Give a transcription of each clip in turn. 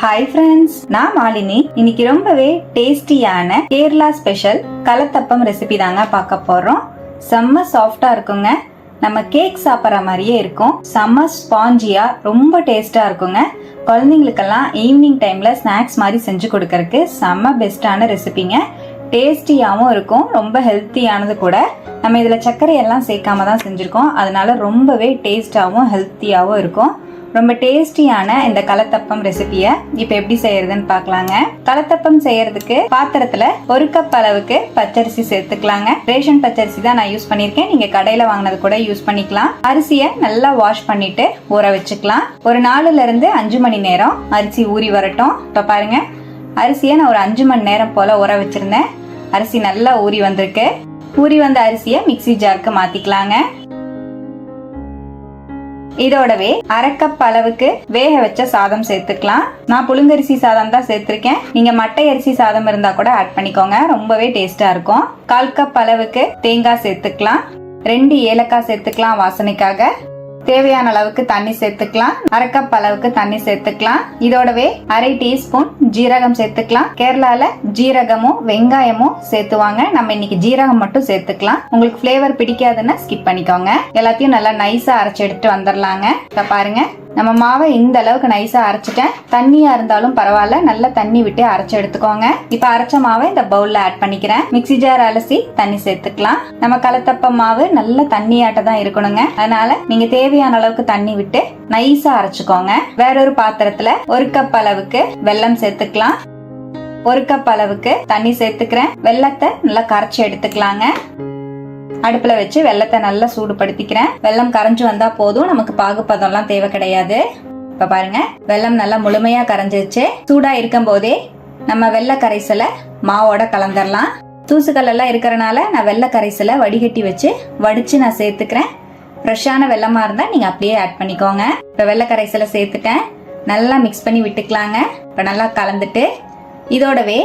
Hi friends நான் மாலினி. இன்னைக்கு ரொம்பவே டேஸ்டியான கேரளா ஸ்பெஷல் கலத்தப்பம் ரெசிபி தாங்க பார்க்க போறோம். செம்ம சாஃப்டா இருக்குங்க. நம்ம கேக் சாப்பிட்ற மாதிரியே இருக்கும். செம்ம ஸ்பாஞ்சியா ரொம்ப டேஸ்டா இருக்குங்க. குழந்தைங்களுக்கெல்லாம் ஈவினிங் டைம்ல ஸ்நாக்ஸ் மாதிரி செஞ்சு கொடுக்கறதுக்கு செம்ம பெஸ்டான ரெசிபிங்க டேஸ்டியாகவும் இருக்கும் ரொம்ப ஹெல்த்தியானது கூட. நம்ம இதில் சர்க்கரை எல்லாம் சேர்க்காம தான் செஞ்சுருக்கோம். அதனால ரொம்பவே டேஸ்டாகவும் ஹெல்த்தியாகவும் இருக்கும். ரொம்ப டேஸ்டியான இந்த கலத்தப்பம் ரெசிபியை இப்போ எப்படி செய்யறதுன்னு பார்க்கலாங்க. கலத்தப்பம் செய்யறதுக்கு பாத்திரத்துல ஒரு கப் அளவுக்கு பச்சரிசி சேர்த்துக்கலாங்க. ரேஷன் பச்சரிசி தான் நான் யூஸ் பண்ணியிருக்கேன். நீங்க கடையில வாங்கினது கூட யூஸ் பண்ணிக்கலாம். அரிசியை நல்லா வாஷ் பண்ணிட்டு ஊற வச்சுக்கலாம். ஒரு நாலுல இருந்து அஞ்சு மணி நேரம் அரிசி ஊறி வரட்டும். இப்போ பாருங்க. அரிசியை நான் ஒரு அஞ்சு மணி நேரம் போல ஊற வச்சிருந்தேன். அரிசி நல்லா ஊறி வந்திருக்கு. ஊறி வந்த அரிசியை மிக்ஸி ஜாருக்கு மாத்திக்கலாங்க. இதோடவே அரை கப் அளவுக்கு வேக வச்ச சாதம் சேர்த்துக்கலாம். நான் புழுங்கரிசி சாதம் தான் சேர்த்திருக்கேன். நீங்க மட்டை அரிசி சாதம் இருந்தா கூட ஆட் பண்ணிக்கோங்க. ரொம்பவே டேஸ்டா இருக்கும். கால் கப் அளவுக்கு தேங்காய் சேர்த்துக்கலாம். ரெண்டு ஏலக்காய் சேர்த்துக்கலாம் வாசனைக்காக. தேவையான அளவுக்கு தண்ணி சேர்த்துக்கலாம். அரை கப் அளவுக்கு தண்ணி சேர்த்துக்கலாம். இதோடவே அரை டீஸ்பூன் ஜீரகம் சேர்த்துக்கலாம். கேரளால ஜீரகமும் வெங்காயமும் சேர்த்துவாங்க. நம்ம இன்னைக்கு ஜீரகம் மட்டும் சேர்த்துக்கலாம். உங்களுக்கு ஃபிளேவர் பிடிக்காதுன்னா ஸ்கிப் பண்ணிக்கோங்க. எல்லாத்தையும் நல்லா நைஸா அரைச்சு எடுத்துட்டு வந்துடலாங்க இப்ப பாருங்க. நம்ம மாவை இந்த அளவுக்கு நைஸா அரைச்சிட்டேன். தண்ணியா இருந்தாலும் பரவாயில்ல. நல்லா தண்ணி விட்டு அரைச்சு எடுத்துக்கோங்க. இப்ப அரைச்ச மாவை இந்த பவுல்ல ஆட் பண்ணிக்கிறேன். மிக்ஸி ஜார் அலசி தண்ணி சேர்த்துக்கலாம். நம்ம கலத்தப்ப மாவு நல்ல தண்ணியாட்ட தான் இருக்கணுங்க. அதனால நீங்க தேவையான அளவுக்கு தண்ணி விட்டு நைஸா அரைச்சுக்கோங்க. வேறொரு பாத்திரத்துல ஒரு கப் அளவுக்கு வெல்லம் சேர்த்துக்கலாம். ஒரு கப் அளவுக்கு தண்ணி சேர்த்துக்கிறேன். வெள்ளத்தை நல்லா கரைச்சி எடுத்துக்கலாங்க. அடுப்புல வச்சு வெள்ளத்தை நல்லா சூடுபடுத்திக்கிறேன். வெள்ளம் கரைஞ்சு வந்தா போதும். நமக்கு பாகுப்பதம்லாம் தேவை கிடையாது. இப்ப பாருங்க வெள்ளம் நல்லா முழுமையா கரைஞ்சிருச்சு. சூடா இருக்கும் போதே நம்ம வெள்ளை கரைசலை மாவோட கலந்துடலாம் தூசுகள் எல்லாம் இருக்கிறனால நான் வெள்ளை கரைசலை வடிகட்டி வச்சு வடிச்சு நான் சேர்த்துக்கிறேன். ஃப்ரெஷ்ஷான வெள்ளமா இருந்தா நீங்க அப்படியே ஆட் பண்ணிக்கோங்க. இப்ப வெள்ளை கரைசலை சேர்த்துட்டேன். நல்லா மிக்ஸ் பண்ணி விட்டுக்கலாங்க. இப்ப நல்லா கலந்துட்டு இதோடவே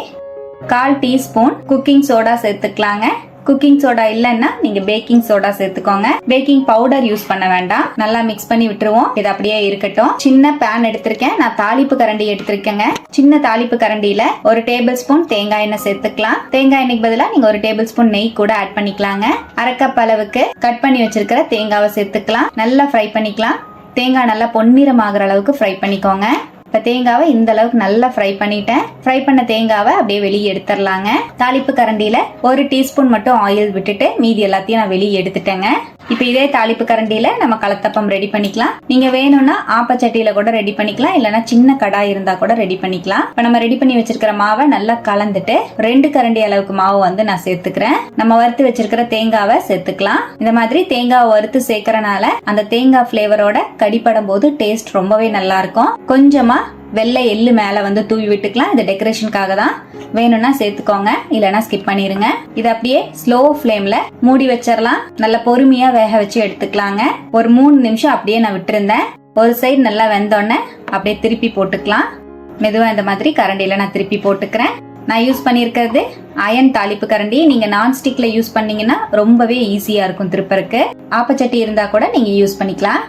கால் டீஸ்பூன் குக்கிங் சோடா சேர்த்துக்கலாங்க. குக்கிங் சோடா இல்லைன்னா நீங்க பேக்கிங் சோடா சேர்த்துக்கோங்க. பேக்கிங் பவுடர் யூஸ் பண்ண வேண்டாம். நல்லா மிக்ஸ் பண்ணி விட்டுருவோம். இது அப்படியே இருக்கட்டும். சின்ன பேன் எடுத்திருக்கேன். நான் தாளிப்பு கரண்டி எடுத்திருக்கேங்க. சின்ன தாளிப்பு கரண்டியில ஒரு டேபிள் ஸ்பூன் தேங்காய் எண்ணெய் சேர்த்துக்கலாம். தேங்காய் எண்ணெய்க்கு பதிலாக நீங்க ஒரு டேபிள் ஸ்பூன் நெய் கூட ஆட் பண்ணிக்கலாங்க. அரை கப் அளவுக்கு கட் பண்ணி வச்சிருக்கிற தேங்காவை சேர்த்துக்கலாம். நல்லா ஃப்ரை பண்ணிக்கலாம். தேங்காய் நல்லா பொன்னிறம் ஆகிற அளவுக்கு ஃப்ரை பண்ணிக்கோங்க. இப்போ தேங்காவை இந்த அளவுக்கு நல்லா ஃப்ரை பண்ணிட்டேன். ஃப்ரை பண்ண தேங்காவை அப்படியே வெளியே எடுத்துடலாங்க. தாளிப்பு கரண்டியில ஒரு டீஸ்பூன் மட்டும் ஆயில் விட்டுட்டு மீதி எல்லாத்தையும் நான் வெளியே எடுத்துட்டேங்க. இப்போ இதே தாளிப்பு கரண்டியில நம்ம கலத்தப்பம் ரெடி பண்ணிக்கலாம். நீங்க வேணும்னா ஆப்பச்சட்டியில கூட ரெடி பண்ணிக்கலாம். இல்லைன்னா சின்ன கடாய் இருந்தா கூட ரெடி பண்ணிக்கலாம். இப்போ நம்ம ரெடி பண்ணி வச்சிருக்கிற மாவை நல்லா கலந்துட்டு ரெண்டு கரண்டி அளவுக்கு மாவு வந்து நான் சேர்த்துக்கிறேன். நம்ம வறுத்து வச்சிருக்கிற தேங்காவை சேர்த்துக்கலாம். இந்த மாதிரி தேங்காவை வறுத்து சேர்க்கறனால அந்த தேங்காய் ஃப்ளேவரோட கடிப்படும் போது டேஸ்ட் ரொம்பவே நல்லா இருக்கும். கொஞ்சமா வெள்ளை எள்ளு மேலே வந்து தூவி விட்டுக்கலாம். இது டெக்கரேஷனுக்காக தான் வேணும்னா சேர்த்துக்கோங்க. இல்லைன்னா ஸ்கிப் பண்ணிடுங்க இது அப்படியே ஸ்லோ ஃப்ளேமில் மூடி வச்சிடலாம் நல்லா பொறுமையாக வேக வச்சு எடுத்துக்கலாங்க. ஒரு மூணு நிமிஷம் அப்படியே நான் விட்டுருந்தேன். ஒரு சைடு நல்லா வெந்தோடனே அப்படியே திருப்பி போட்டுக்கலாம். மெதுவாக இந்த மாதிரி கரண்டியில் நான் திருப்பி போட்டுக்கிறேன். நான் யூஸ் பண்ணியிருக்கிறது அயன் தாளிப்பு கரண்டி. நீங்கள் நான்ஸ்டிக்கில் யூஸ் பண்ணீங்கன்னா ரொம்பவே ஈஸியாக இருக்கும் திருப்பருக்கு ஆப்பச்சட்டி இருந்தால் கூட நீங்கள் யூஸ் பண்ணிக்கலாம்.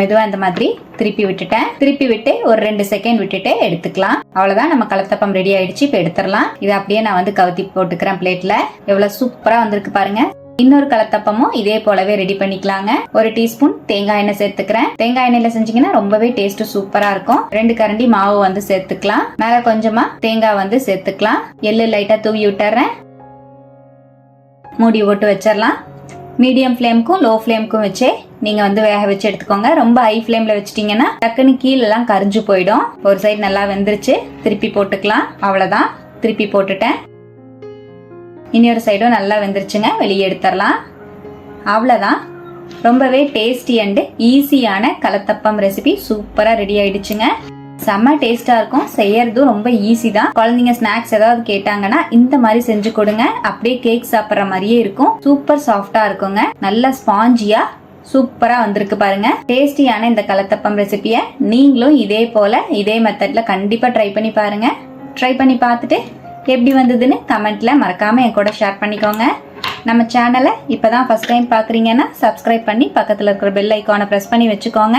மெதுவாக இந்த மாதிரி திருப்பி விட்டுட்டேன். திருப்பி விட்டு ஒரு ரெண்டு செகண்ட் விட்டுட்டு எடுத்துக்கலாம். அவ்வளோதான் நம்ம கலத்தப்பம் ரெடி ஆயிடுச்சு. இப்போ எடுத்துடலாம். இதை அப்படியே நான் வந்து கவுத்தி போட்டுக்கிறேன் பிளேட்ல எவ்வளோ சூப்பராக வந்திருக்கு பாருங்க. இன்னொரு கலத்தப்பமும் இதே போலவே ரெடி பண்ணிக்கலாங்க. ஒரு டீஸ்பூன் தேங்காய் எண்ணெய் சேர்த்துக்கிறேன். தேங்காய் எண்ணெயில செஞ்சீங்கன்னா ரொம்பவே டேஸ்ட் சூப்பரா இருக்கும். ரெண்டு கரண்டி மாவு வந்து சேர்த்துக்கலாம். மேல கொஞ்சமா தேங்காய் வந்து சேர்த்துக்கலாம். எள்ளு லைட்டா தூவி விட்டுறேன். மூடி போட்டு வச்சிடலாம். மீடியம் ஃப்ளேமுக்கும் லோ ஃப்ளேமுக்கும் வச்சு நீங்க வந்து வேக வச்சு எடுத்துக்கோங்க. ரொம்ப ஹை ஃப்ளேம்ல வச்சிட்டீங்கன்னா டக்குன்னு கீழெல்லாம் கரிஞ்சு போயிடும். ஒரு சைடு நல்லா வெந்துருச்சு. திருப்பி போட்டுக்கலாம். அவ்வளோதான் திருப்பி போட்டுட்டேன். இன்னொரு சைடும் நல்லா வெந்துருச்சுங்க. வெளியே எடுத்துடலாம். அவ்வளோதான் ரொம்பவே டேஸ்டி அண்டு ஈஸியான கலத்தப்பம் ரெசிபி. சூப்பராக ரெடி ஆயிடுச்சுங்க. செம்ம டேஸ்டா இருக்கும். செய்யறதும் ரொம்ப ஈஸி தான். குழந்தைங்க ஸ்நாக்ஸ் ஏதாவது கேட்டாங்கன்னா இந்த மாதிரி செஞ்சு கொடுங்க. அப்படியே கேக் சாப்பிட்ற மாதிரியே இருக்கும். சூப்பர் சாஃப்டா இருக்குங்க. நல்ல ஸ்பாஞ்சியா சூப்பரா வந்திருக்கு பாருங்க. டேஸ்டியான இந்த கலத்தப்பம் ரெசிபியை நீங்களும் இதே போல இதே மெத்தட்ல கண்டிப்பா ட்ரை பண்ணி பாருங்க. ட்ரை பண்ணி பார்த்துட்டு எப்படி வந்ததுன்னு கமெண்ட்ல மறக்காம என் கூட ஷேர் பண்ணிக்கோங்க. நம்ம சேனலை இப்பதான் ஃபர்ஸ்ட் டைம் பார்க்குறீங்கன்னா சப்ஸ்கிரைப் பண்ணி பக்கத்தில் இருக்கிற பெல் ஐக்கானை ப்ரெஸ் பண்ணி வச்சுக்கோங்க.